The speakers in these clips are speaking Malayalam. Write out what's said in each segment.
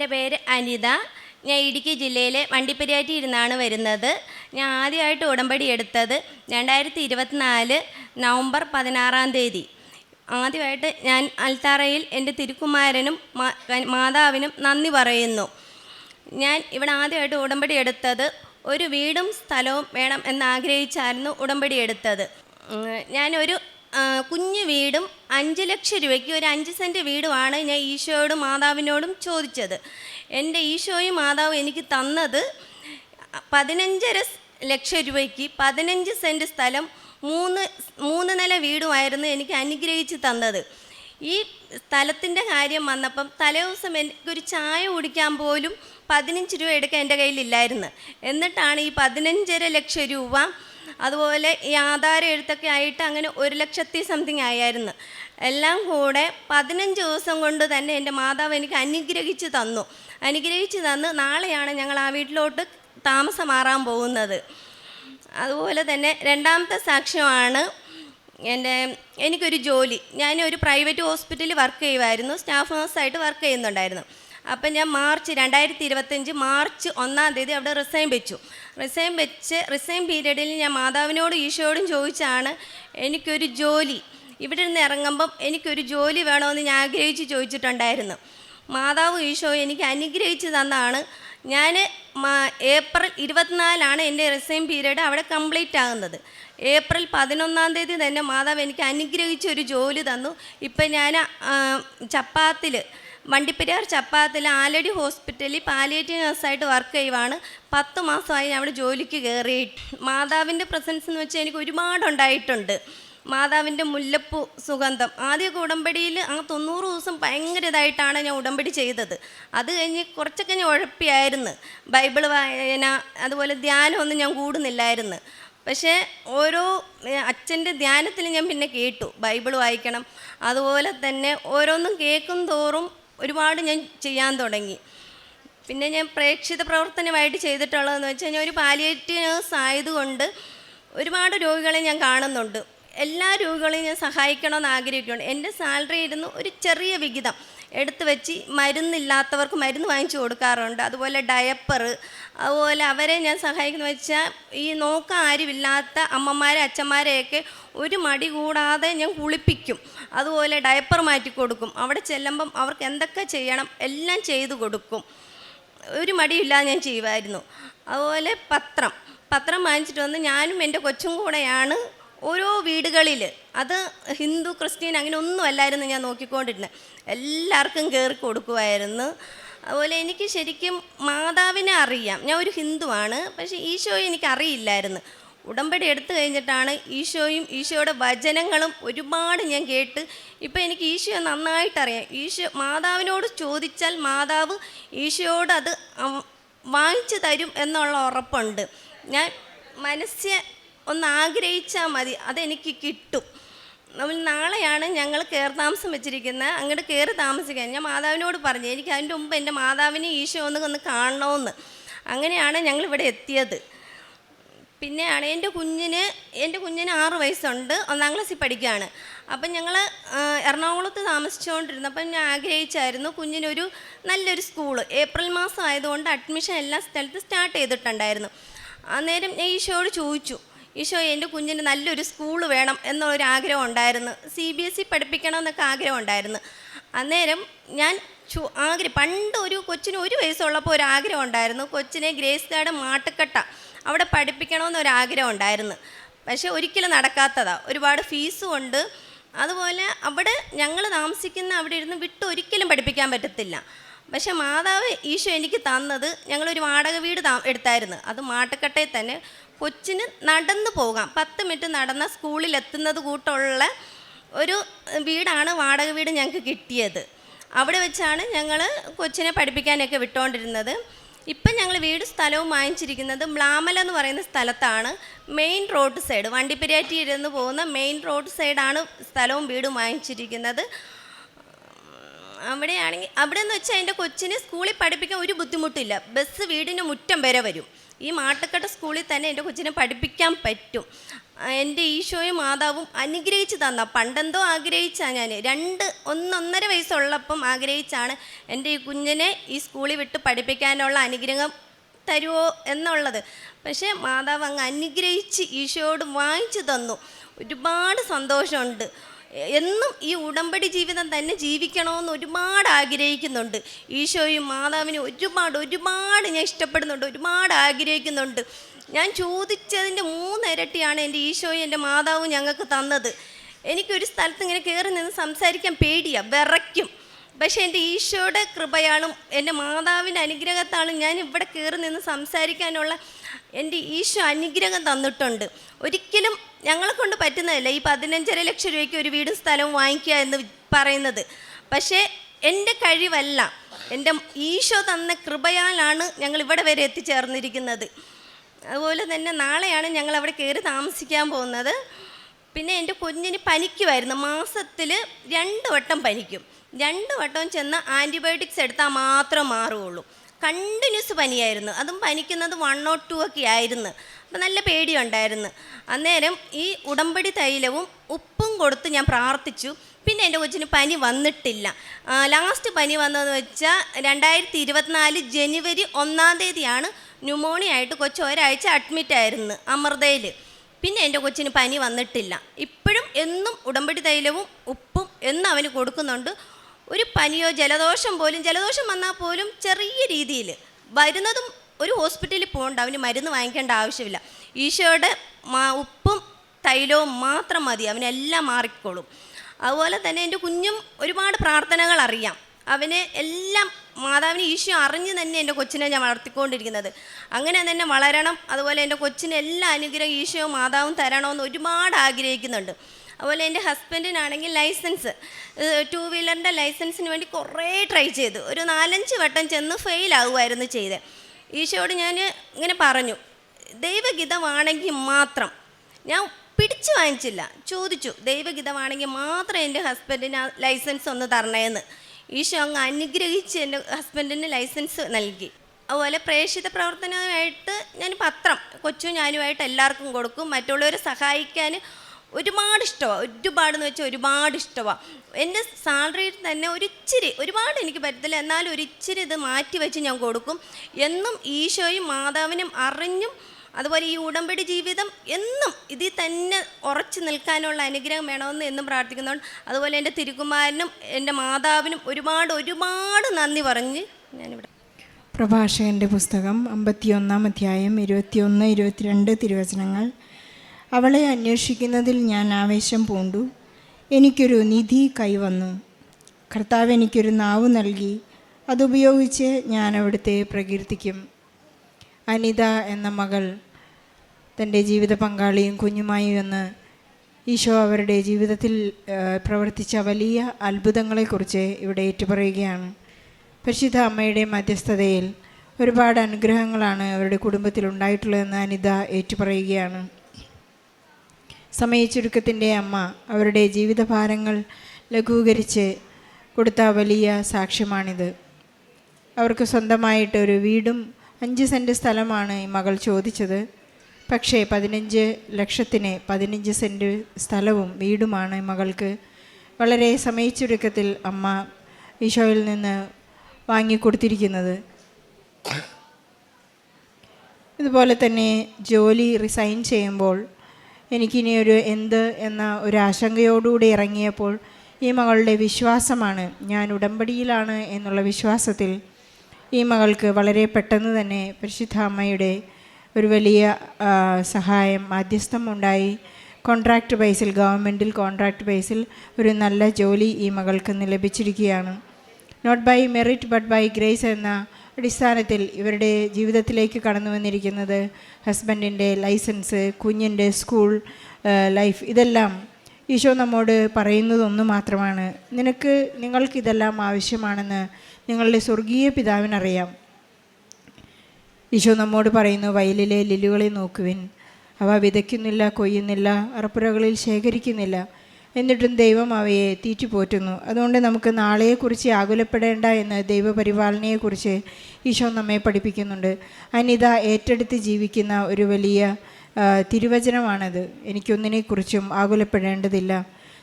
എന്റെ പേര് അനിത. ഞാൻ ഇടുക്കി ജില്ലയിലെ വണ്ടിപ്പെരിയാറ്റി ഇരുന്നാണ് വരുന്നത്. ഞാൻ ആദ്യമായിട്ട് ഉടമ്പടി എടുത്തത് രണ്ടായിരത്തി ഇരുപത്തിനാല് നവംബർ പതിനാറാം തീയതി. ആദ്യമായിട്ട് ഞാൻ അൽത്താറയിൽ എന്റെ തിരുക്കുമാരനും മാതാവിനും നന്ദി പറയുന്നു. ഞാൻ ഇവിടെ ആദ്യമായിട്ട് ഉടമ്പടി എടുത്തത് ഒരു വീടും സ്ഥലവും വേണം എന്നാഗ്രഹിച്ചായിരുന്നു ഉടമ്പടി എടുത്തത്. ഞാനൊരു കുഞ്ഞു വീടും അഞ്ച് ലക്ഷം രൂപയ്ക്ക് ഒരു അഞ്ച് സെന്റ് വീടുമാണ് ഞാൻ ഈശോയോടും മാതാവിനോടും ചോദിച്ചത്. എന്റെ ഈശോയും മാതാവും എനിക്ക് തന്നത് പതിനഞ്ചര ലക്ഷം രൂപയ്ക്ക് പതിനഞ്ച് സെന്റ് സ്ഥലം മൂന്ന് മൂന്ന് നില വീടുമായിരുന്നു എനിക്ക് അനുഗ്രഹിച്ച് തന്നത്. ഈ സ്ഥലത്തിന്റെ കാര്യം വന്നപ്പം തലേദിവസം എനിക്കൊരു ചായ കുടിക്കാൻ പോലും പതിനഞ്ച് രൂപ എടുക്കാൻ എന്റെ കയ്യിലില്ലായിരുന്നു. എന്നിട്ടാണ് ഈ പതിനഞ്ചര ലക്ഷം രൂപ അതുപോലെ ഈ ആധാര എഴുത്തൊക്കെ ആയിട്ട് അങ്ങനെ ഒരു ലക്ഷത്തി സംതിങ് ആയായിരുന്നു. എല്ലാം കൂടെ പതിനഞ്ച് ദിവസം കൊണ്ട് തന്നെ എന്റെ മാതാവ് എനിക്ക് അനുഗ്രഹിച്ച് തന്നു. അനുഗ്രഹിച്ച് തന്ന് നാളെയാണ് ഞങ്ങൾ ആ വീട്ടിലോട്ട് താമസം മാറാൻ പോകുന്നത്. അതുപോലെ തന്നെ രണ്ടാമത്തെ സാക്ഷ്യമാണ് എന്റെ എനിക്കൊരു ജോലി. ഞാൻ ഒരു പ്രൈവറ്റ് ഹോസ്പിറ്റലിൽ വർക്ക് ചെയ്യുമായിരുന്നു സ്റ്റാഫ് നഴ്സായിട്ട് വർക്ക് ചെയ്യുന്നുണ്ടായിരുന്നു. അപ്പം ഞാൻ മാർച്ച് രണ്ടായിരത്തി ഇരുപത്തഞ്ച് മാർച്ച് ഒന്നാം തീയതി അവിടെ റിസൈൻ വെച്ചു. റിസൈൻ വെച്ച് റിസൈൻ പീരീഡിൽ ഞാൻ മാതാവിനോടും ഈശോയോടും ചോദിച്ചാണ് എനിക്കൊരു ജോലി. ഇവിടെ നിന്ന് ഇറങ്ങുമ്പം എനിക്കൊരു ജോലി വേണമെന്ന് ഞാൻ ആഗ്രഹിച്ച് ചോദിച്ചിട്ടുണ്ടായിരുന്നു. മാതാവ് ഈശോ എനിക്ക് അനുഗ്രഹിച്ച് തന്നാണ്. ഞാൻ ഏപ്രിൽ ഇരുപത്തിനാലാണ് എന്റെ റിസൈൻ പീരീഡ് അവിടെ കംപ്ലീറ്റ് ആകുന്നത്. ഏപ്രിൽ പതിനൊന്നാം തീയതി തന്നെ മാതാവ് എനിക്ക് അനുഗ്രഹിച്ചൊരു ജോലി തന്നു. ഇപ്പം ഞാൻ ചപ്പാത്തിൽ വണ്ടിപ്പെരിയാർ ചപ്പാത്തിൽ ആലടി ഹോസ്പിറ്റലിൽ പാലിയേറ്റീവ് നഴ്സായിട്ട് വർക്ക് ചെയ്യുവാണ്. പത്ത് മാസമായി ഞാൻ അവിടെ ജോലിക്ക് കയറി മാതാവിന്റെ പ്രസൻസ് എന്ന് വെച്ചാൽ എനിക്ക് ഒരുപാട് ഉണ്ടായിട്ടുണ്ട്. മാതാവിന്റെ മുല്ലപ്പൂ സുഗന്ധം. ആദ്യമൊക്കെ ഉടമ്പടിയിൽ ആ തൊണ്ണൂറ് ദിവസം ഭയങ്കര ഇതായിട്ടാണ് ഞാൻ ഉടമ്പടി ചെയ്തത്. അത് കഴിഞ്ഞ് കുറച്ചൊക്കെ ഞാൻ ഉഴപ്പിയായിരുന്നു. ബൈബിൾ വായന അതുപോലെ ധ്യാനമൊന്നും ഞാൻ കൂടുന്നില്ലായിരുന്നു. പക്ഷേ ഓരോ അച്ഛന്റെ ധ്യാനത്തിൽ ഞാൻ പിന്നെ കേട്ടു. ബൈബിൾ വായിക്കണം. അതുപോലെ തന്നെ ഓരോന്നും കേൾക്കും തോറും ഒരുപാട് ഞാൻ ചെയ്യാൻ തുടങ്ങി. പിന്നെ ഞാൻ പ്രേക്ഷിത പ്രവർത്തനമായിട്ട് ചെയ്തിട്ടുള്ളതെന്ന് വെച്ചാൽ ഞാൻ ഒരു പാലിയേറ്റീവ് നേഴ്സ് ആയതുകൊണ്ട് ഒരുപാട് രോഗികളെ ഞാൻ കാണുന്നുണ്ട്. എല്ലാ രോഗികളെയും ഞാൻ സഹായിക്കണമെന്ന് ആഗ്രഹിക്കുന്നുണ്ട്. എന്റെ സാലറി ഇരുന്ന് ഒരു ചെറിയ വിഹിതം. എടുത്തു വെച്ച് മരുന്നില്ലാത്തവർക്ക് മരുന്ന് വാങ്ങിച്ചു കൊടുക്കാറുണ്ട്. അതുപോലെ ഡയപ്പർ അതുപോലെ അവരെ ഞാൻ സഹായിക്കുന്ന വെച്ചാൽ ഈ നോക്കാൻ ആരുമില്ലാത്ത അമ്മമാരെ അച്ഛന്മാരെയൊക്കെ ഒരു മടി കൂടാതെ ഞാൻ കുളിപ്പിക്കും. അതുപോലെ ഡയപ്പർ മാറ്റി കൊടുക്കും. അവിടെ ചെല്ലുമ്പം അവർക്ക് എന്തൊക്കെ ചെയ്യണം എല്ലാം ചെയ്തു കൊടുക്കും. ഒരു മടിയില്ലാതെ ഞാൻ ചെയ്യുമായിരുന്നു അതുപോലെ പത്രം. പത്രം വാങ്ങിച്ചിട്ട് വന്ന് ഞാനും എന്റെ കൊച്ചും കൂടെയാണ് ഓരോ വീടുകളിൽ അത് ഹിന്ദു ക്രിസ്ത്യൻ അങ്ങനെ ഒന്നും അല്ലായിരുന്നു ഞാൻ നോക്കിക്കൊണ്ടിരുന്നത്. എല്ലാവർക്കും കയറി കൊടുക്കുമായിരുന്നു അതുപോലെ എനിക്ക് ശരിക്കും മാതാവിനെ അറിയാം. ഞാൻ ഒരു ഹിന്ദുവാണ് പക്ഷേ ഈശോയെ എനിക്ക് അറിയില്ലായിരുന്നു. ഉടമ്പടി എടുത്തു കഴിഞ്ഞിട്ടാണ് ഈശോയും ഈശോയുടെ വചനങ്ങളും ഒരുപാട് ഞാൻ കേട്ട് ഇപ്പം എനിക്ക് ഈശോയെ നന്നായിട്ടറിയാം. ഈശോ മാതാവിനോട് ചോദിച്ചാൽ മാതാവ് ഈശോയോട് അത് വാങ്ങിച്ചു തരും എന്നുള്ള ഉറപ്പുണ്ട്. ഞാൻ മനസ്സ് ഒന്ന് ആഗ്രഹിച്ചാൽ മതി. അതെനിക്ക് കിട്ടും. നമ്മൾ നാളെയാണ് ഞങ്ങൾ കയറി താമസം വെച്ചിരിക്കുന്നത് അങ്ങോട്ട് കയറി താമസിക്കാൻ. ഞാൻ മാതാവിനോട് പറഞ്ഞു എനിക്ക് അതിന്റെ മുമ്പ് എന്റെ മാതാവിനെ ഈശോ ഒന്ന് ഒന്ന് കാണണമെന്ന് അങ്ങനെയാണ് ഞങ്ങൾ ഇവിടെ എത്തിയത്. പിന്നെയാണ് എന്റെ കുഞ്ഞിന് എന്റെ കുഞ്ഞിന് ആറ് വയസ്സുണ്ട്. ഒന്നാം ക്ലാസ്സിൽ പഠിക്കുകയാണ് അപ്പം ഞങ്ങൾ എറണാകുളത്ത് താമസിച്ചുകൊണ്ടിരുന്നപ്പം ഞാൻ ആഗ്രഹിച്ചായിരുന്നു കുഞ്ഞിനൊരു നല്ലൊരു സ്കൂൾ. ഏപ്രിൽ മാസം ആയതുകൊണ്ട് അഡ്മിഷൻ എല്ലാ സ്ഥലത്തും സ്റ്റാർട്ട് ചെയ്തിട്ടുണ്ടായിരുന്നു. അന്നേരം ഞാൻ ഈശോയോട് ചോദിച്ചു ഈശോ എന്റെ കുഞ്ഞിന് നല്ലൊരു സ്കൂൾ വേണം എന്നൊരു ആഗ്രഹം ഉണ്ടായിരുന്നു. സി ബി എസ് ഇ പഠിപ്പിക്കണം എന്നൊക്കെ ആഗ്രഹം ഉണ്ടായിരുന്നു. അന്നേരം ഞാൻ ചു ആഗ്രഹം പണ്ട് ഒരു കൊച്ചിന് ഒരു വയസ്സുള്ളപ്പോൾ ഒരു ആഗ്രഹം ഉണ്ടായിരുന്നു. കൊച്ചിനെ ഗ്രേസ് ഗാർഡ് മാട്ടുക്കട്ട അവിടെ പഠിപ്പിക്കണമെന്നൊരു ആഗ്രഹം ഉണ്ടായിരുന്നു. പക്ഷേ ഒരിക്കലും നടക്കാത്തതാണ് ഒരുപാട് ഫീസും ഉണ്ട്. അതുപോലെ അവിടെ ഞങ്ങൾ താമസിക്കുന്ന അവിടെ ഇരുന്ന് വിട്ട് ഒരിക്കലും പഠിപ്പിക്കാൻ പറ്റത്തില്ല. പക്ഷേ മാതാവ് ഈശോ എനിക്ക് തന്നത് ഞങ്ങളൊരു വാടക വീട് താ എടുത്തായിരുന്നു. അത് മാട്ടുക്കട്ടയിൽ തന്നെ കൊച്ചിന് നടന്നു പോകാം. പത്ത് മിനിറ്റ് നടന്ന സ്കൂളിൽ എത്തുന്നത് കൂട്ടുള്ള ഒരു വീടാണ് വാടക വീട് ഞങ്ങൾക്ക് കിട്ടിയത്. അവിടെ വെച്ചാണ് ഞങ്ങൾ കൊച്ചിനെ പഠിപ്പിക്കാനൊക്കെ വിട്ടുകൊണ്ടിരുന്നത് ഇപ്പം ഞങ്ങൾ വീട് സ്ഥലവും വാങ്ങിച്ചിരിക്കുന്നത് മ്ലാമല എന്ന് പറയുന്ന സ്ഥലത്താണ്. മെയിൻ റോഡ് സൈഡ് വണ്ടിപ്പെരിയാറ്റി ഇരുന്ന് പോകുന്ന മെയിൻ റോഡ് സൈഡാണ് സ്ഥലവും വീടും വാങ്ങിച്ചിരിക്കുന്നത്. അവിടെയാണെങ്കിൽ അവിടെ എന്ന് വെച്ചാൽ എന്റെ കൊച്ചിനെ സ്കൂളിൽ പഠിപ്പിക്കാൻ ഒരു ബുദ്ധിമുട്ടില്ല. ബസ് വീടിന് മുറ്റം വരെ വരും. ഈ മാട്ടക്കട്ട സ്കൂളിൽ തന്നെ എന്റെ കൊച്ചിനെ പഠിപ്പിക്കാൻ പറ്റും. എന്റെ ഈശോയും മാതാവും അനുഗ്രഹിച്ച് തന്ന പണ്ടെന്തോ ആഗ്രഹിച്ചാണ് ഞാൻ രണ്ട് ഒന്നൊന്നര വയസ്സുള്ളപ്പം ആഗ്രഹിച്ചാണ് എന്റെ ഈ കുഞ്ഞിനെ ഈ സ്കൂളിൽ വിട്ട് പഠിപ്പിക്കാനുള്ള അനുഗ്രഹം തരുമോ എന്നുള്ളത്. പക്ഷേ മാതാവ് അങ്ങ് അനുഗ്രഹിച്ച് ഈശോയോട് വാങ്ങിച്ചു തന്നു. ഒരുപാട് സന്തോഷമുണ്ട്. എന്നും ഈ ഉടമ്പടി ജീവിതം തന്നെ ജീവിക്കണമെന്ന് ഒരുപാട് ആഗ്രഹിക്കുന്നുണ്ട്. ഈശോയും മാതാവിനും ഒരുപാട് ഒരുപാട് ഞാൻ ഇഷ്ടപ്പെടുന്നുണ്ട് ഒരുപാട് ആഗ്രഹിക്കുന്നുണ്ട്. ഞാൻ ചോദിച്ചതിന്റെ മൂന്നിരട്ടിയാണ് എന്റെ ഈശോയും എന്റെ മാതാവും ഞങ്ങൾക്ക് തന്നത്. എനിക്കൊരു സ്ഥലത്ത് ഇങ്ങനെ കയറി നിന്ന് സംസാരിക്കാൻ പേടിയാണ് വിറയ്ക്കും. പക്ഷേ എന്റെ ഈശോയുടെ കൃപയാളും എന്റെ മാതാവിന്റെ അനുഗ്രഹത്താളും ഞാൻ ഇവിടെ കയറി നിന്ന് സംസാരിക്കാനുള്ള എന്റെ ഈശോ അനുഗ്രഹം തന്നിട്ടുണ്ട്. ഒരിക്കലും ഞങ്ങളെ കൊണ്ട് പറ്റുന്നതല്ല. ഈ പതിനഞ്ചര ലക്ഷം രൂപയ്ക്ക് ഒരു വീടും സ്ഥലവും വാങ്ങിക്കുക എന്ന് പറയുന്നത്. പക്ഷേ എന്റെ കഴിവല്ല. എന്റെ ഈശോ തന്ന കൃപയാലാണ് ഞങ്ങൾ ഇവിടെ വരെ എത്തിച്ചേർന്നിരിക്കുന്നത്. അതുപോലെ തന്നെ നാളെയാണ് ഞങ്ങൾ അവിടെ കയറി താമസിക്കാൻ പോകുന്നത്. പിന്നെ എന്റെ കുഞ്ഞിന് പനിക്കുമായിരുന്നു മാസത്തിൽ രണ്ട് വട്ടം പനിക്കും. രണ്ട് വട്ടം ചെന്ന് ആന്റിബയോട്ടിക്സ് എടുത്താൽ മാത്രം മാറുകയുള്ളൂ. കണ്ടിന്യൂസ് പനിയായിരുന്നു. അതും പനിക്കുന്നത് വൺ ഓ ടു ഒക്കെ ആയിരുന്നു. അപ്പം നല്ല പേടിയുണ്ടായിരുന്നു. അന്നേരം ഈ ഉടമ്പടി തൈലവും ഉപ്പും കൊടുത്ത് ഞാൻ പ്രാർത്ഥിച്ചു. പിന്നെ എന്റെ കൊച്ചിന് പനി വന്നിട്ടില്ല. ലാസ്റ്റ് പനി വന്നതെന്ന് വെച്ചാൽ രണ്ടായിരത്തി ഇരുപത്തിനാല് ജനുവരി ഒന്നാം തീയതിയാണ് ന്യൂമോണിയ ആയിട്ട് കൊച്ചു ഒരാഴ്ച അഡ്മിറ്റ് ആയിരുന്നു അമൃതയിൽ. പിന്നെ എന്റെ കൊച്ചിന് പനി വന്നിട്ടില്ല. ഇപ്പോഴും എന്നും ഉടമ്പടി തൈലവും ഉപ്പും എന്നും അവന് കൊടുക്കുന്നുണ്ട്. ഒരു പനിയോ ജലദോഷം പോലും ജലദോഷം വന്നാൽ പോലും ചെറിയ രീതിയിൽ വരുന്നതും ഒരു ഹോസ്പിറ്റലിൽ പോകണ്ട അവന് മരുന്ന് വാങ്ങിക്കേണ്ട ആവശ്യമില്ല. ഈശോയുടെ ഉപ്പും തൈലവും മാത്രം മതി അവനെല്ലാം മാറിക്കോളും. അതുപോലെ തന്നെ എന്റെ കുഞ്ഞും ഒരുപാട് പ്രാർത്ഥനകൾ അറിയാം. അവന് എല്ലാം മാതാവിന് ഈശോ അറിഞ്ഞ് തന്നെ എന്റെ കൊച്ചിനെ ഞാൻ വളർത്തിക്കൊണ്ടിരിക്കുന്നത്. അങ്ങനെ തന്നെ വളരണം. അതുപോലെ എന്റെ കൊച്ചിന് എല്ലാ അനുഗ്രഹം ഈശോയും മാതാവും തരണമെന്ന് ഒരുപാട് ആഗ്രഹിക്കുന്നുണ്ട്. അതുപോലെ എന്റെ ഹസ്ബൻഡിനാണെങ്കിൽ ലൈസൻസ് ടു വീലറിന്റെ ലൈസൻസിന് വേണ്ടി കുറേ ട്രൈ ചെയ്തു. ഒരു നാലഞ്ച് വട്ടം ചെന്ന് ഫെയിൽ ആകുമായിരുന്നു ചെയ്ത്. ഈശോയോട് ഞാൻ ഇങ്ങനെ പറഞ്ഞു ദൈവഗീതമാണെങ്കിൽ മാത്രം. ഞാൻ പിടിച്ചു വാങ്ങിച്ചില്ല. ചോദിച്ചു ദൈവഗീതമാണെങ്കിൽ മാത്രം എന്റെ ഹസ്ബൻഡിന് ലൈസൻസ് ഒന്ന് തരണേന്ന്. ഈശോ അങ്ങ് അനുഗ്രഹിച്ച് എന്റെ ഹസ്ബൻഡിന് ലൈസൻസ് നൽകി. അതുപോലെ പ്രേക്ഷിത പ്രവർത്തനമായിട്ട് ഞാൻ പത്രം കൊച്ചു ഞാനുമായിട്ട് എല്ലാവർക്കും കൊടുക്കും. മറ്റുള്ളവരെ സഹായിക്കാൻ ഒരുപാട് ഇഷ്ടമാണ് ഒരുപാടെന്ന് വെച്ചാൽ ഒരുപാട് ഇഷ്ടമാണ് എന്റെ സാലറിയിൽ തന്നെ ഒരു ഇച്ചിരി ഒരുപാട് എനിക്ക് പറ്റത്തില്ല. എന്നാലും ഒരു ഇച്ചിരി ഇത് മാറ്റി വെച്ച് ഞാൻ കൊടുക്കും. എന്നും ഈശോയും മാതാവിനും അറിഞ്ഞും അതുപോലെ ഈ ഉടമ്പടി ജീവിതം എന്നും ഇതിൽ തന്നെ ഉറച്ചു നിൽക്കാനുള്ള അനുഗ്രഹം വേണമെന്ന് എന്നും പ്രാർത്ഥിക്കുന്നുണ്ട്. അതുപോലെ എന്റെ തിരുകുമാരനും എന്റെ മാതാവിനും ഒരുപാട് ഒരുപാട് നന്ദി പറഞ്ഞ് ഞാനിവിടെ പ്രഭാഷകന്റെ പുസ്തകം അമ്പത്തിയൊന്നാം അധ്യായം ഇരുപത്തിയൊന്ന് ഇരുപത്തിരണ്ട് തിരുവചനങ്ങൾ. അവളെ അന്വേഷിക്കുന്നതിൽ ഞാൻ ആവേശം പൂണ്ടു. എനിക്കൊരു നിധി കൈവന്നു. കർത്താവ് എനിക്കൊരു നാവ് നൽകി. അതുപയോഗിച്ച് ഞാൻ അവിടുത്തെ പ്രകീർത്തിക്കും. അനിത എന്ന മകൾ തന്റെ ജീവിത പങ്കാളിയും കുഞ്ഞുമായി വന്ന് ഈശോ അവരുടെ ജീവിതത്തിൽ പ്രവർത്തിച്ച വലിയ അത്ഭുതങ്ങളെക്കുറിച്ച് ഇവിടെ ഏറ്റുപറയുകയാണ്. പരിശുദ്ധ അമ്മയുടെ മധ്യസ്ഥതയിൽ ഒരുപാട് അനുഗ്രഹങ്ങളാണ് അവരുടെ കുടുംബത്തിൽ ഉണ്ടായിട്ടുള്ളതെന്ന് അനിത ഏറ്റുപറയുകയാണ്. സമയച്ചുരുക്കത്തിന്റെ അമ്മ അവരുടെ ജീവിതഭാരങ്ങൾ ലഘൂകരിച്ച് കൊടുത്ത വലിയ സാക്ഷ്യമാണിത്. അവർക്ക് സ്വന്തമായിട്ട് ഒരു വീടും അഞ്ച് സെന്റ് സ്ഥലമാണ് ഈ മകൾ ചോദിച്ചത്. പക്ഷേ പതിനഞ്ച് ലക്ഷത്തിന് പതിനഞ്ച് സെന്റ് സ്ഥലവും വീടുമാണ് മകൾക്ക്. വളരെ സമയച്ചുരുക്കത്തിൽ അമ്മ ഈശോയിൽ നിന്ന് വാങ്ങിക്കൊടുത്തിരിക്കുന്നത് ഇതുപോലെ തന്നെ ജോലി റിസൈൻ ചെയ്യുമ്പോൾ എനിക്കിനി ഒരു എന്ത് എന്ന ഒരു ആശങ്കയോടുകൂടി ഇറങ്ങിയപ്പോൾ ഈ മകളുടെ വിശ്വാസമാണ് ഞാൻ ഉടമ്പടിയിലാണ് എന്നുള്ള വിശ്വാസത്തിൽ ഈ മകൾക്ക് വളരെ പെട്ടെന്ന് തന്നെ പരിശുദ്ധ അമ്മയുടെ ഒരു വലിയ സഹായം മാധ്യസ്ഥം ഉണ്ടായി കോൺട്രാക്റ്റ് ബേസിൽ ഗവൺമെന്റിൽ കോൺട്രാക്റ്റ് ബേസിൽ ഒരു നല്ല ജോലി ഈ മകൾക്ക് ലഭിച്ചിരിക്കുകയാണ്. Not by merit but by grace എന്ന അടിസ്ഥാനത്തിൽ ഇവരുടെ ജീവിതത്തിലേക്ക് കടന്നു വന്നിരിക്കുന്നത് ഹസ്ബൻഡിന്റെ ലൈസൻസ് കുഞ്ഞിന്റെ സ്കൂൾ ലൈഫ് ഇതെല്ലാം ഈശോ നമ്മോട് പറയുന്നതൊന്നു മാത്രമാണ്. നിനക്ക് നിങ്ങൾക്കിതെല്ലാം ആവശ്യമാണെന്ന് നിങ്ങളുടെ സ്വർഗീയ പിതാവിനറിയാം. ഈശോ നമ്മോട് പറയുന്നു വയലിലെ ലില്ലുകളെ നോക്കുവിൻ. അവ വിതയ്ക്കുന്നില്ല കൊയ്യുന്നില്ല അറപ്പുരകളിൽ ശേഖരിക്കുന്നില്ല. എന്നിട്ടും ദൈവം അവയെ തീറ്റിപ്പോറ്റുന്നു. അതുകൊണ്ട് നമുക്ക് നാളെയെക്കുറിച്ച് ആകുലപ്പെടേണ്ട എന്ന് ദൈവപരിപാലനയെക്കുറിച്ച് ഈശോ നമ്മെ പഠിപ്പിക്കുന്നുണ്ട്. അനിത ഏറ്റെടുത്ത് ജീവിക്കുന്ന ഒരു വലിയ തിരുവചനമാണത്. എനിക്കൊന്നിനെക്കുറിച്ചും ആകുലപ്പെടേണ്ടതില്ല.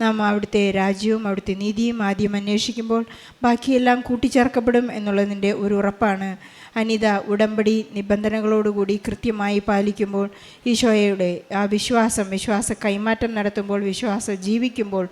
നാം അവിടുത്തെ രാജ്യവും അവിടുത്തെ നീതിയും ആദ്യം അന്വേഷിക്കുമ്പോൾ ബാക്കിയെല്ലാം കൂട്ടിച്ചേർക്കപ്പെടും എന്നുള്ളതിന്റെ ഒരു ഉറപ്പാണ്. അനിത ഉടമ്പടി നിബന്ധനകളോടുകൂടി കൃത്യമായി പാലിക്കുമ്പോൾ ഈശോയുടെ ആ വിശ്വാസം വിശ്വാസ കൈമാറ്റം നടത്തുമ്പോൾ വിശ്വാസം ജീവിക്കുമ്പോൾ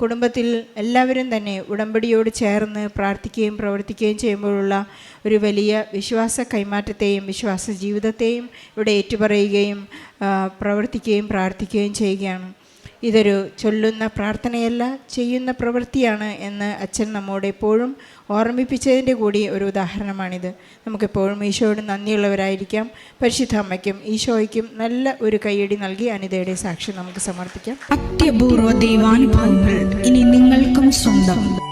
കുടുംബത്തിൽ എല്ലാവരും തന്നെ ഉടമ്പടിയോട് ചേർന്ന് പ്രാർത്ഥിക്കുകയും പ്രവർത്തിക്കുകയും ചെയ്യുമ്പോഴുള്ള ഒരു വലിയ വിശ്വാസ കൈമാറ്റത്തെയും വിശ്വാസ ജീവിതത്തെയും ഇവിടെ ഏറ്റുപറയുകയും പ്രവർത്തിക്കുകയും പ്രാർത്ഥിക്കുകയും ചെയ്യുകയാണ്. ഇതൊരു ചൊല്ലുന്ന പ്രാർത്ഥനയല്ല ചെയ്യുന്ന പ്രവൃത്തിയാണ് എന്ന് അച്ഛൻ നമ്മോട് എപ്പോഴും ഓർമ്മിപ്പിച്ചതിന്റെ കൂടി ഒരു ഉദാഹരണമാണിത്. നമുക്കെപ്പോഴും ഈശോയോട് നന്ദിയുള്ളവരായിരിക്കാം. പരിശുദ്ധ അമ്മയ്ക്കും ഈശോയ്ക്കും നല്ല ഒരു കൈയടി നൽകി അനിതയുടെ സാക്ഷി നമുക്ക് സമർപ്പിക്കാം. അത്യപൂർവ ദൈവാനുഭവങ്ങൾ ഇനി നിങ്ങൾക്കും സ്വന്തം.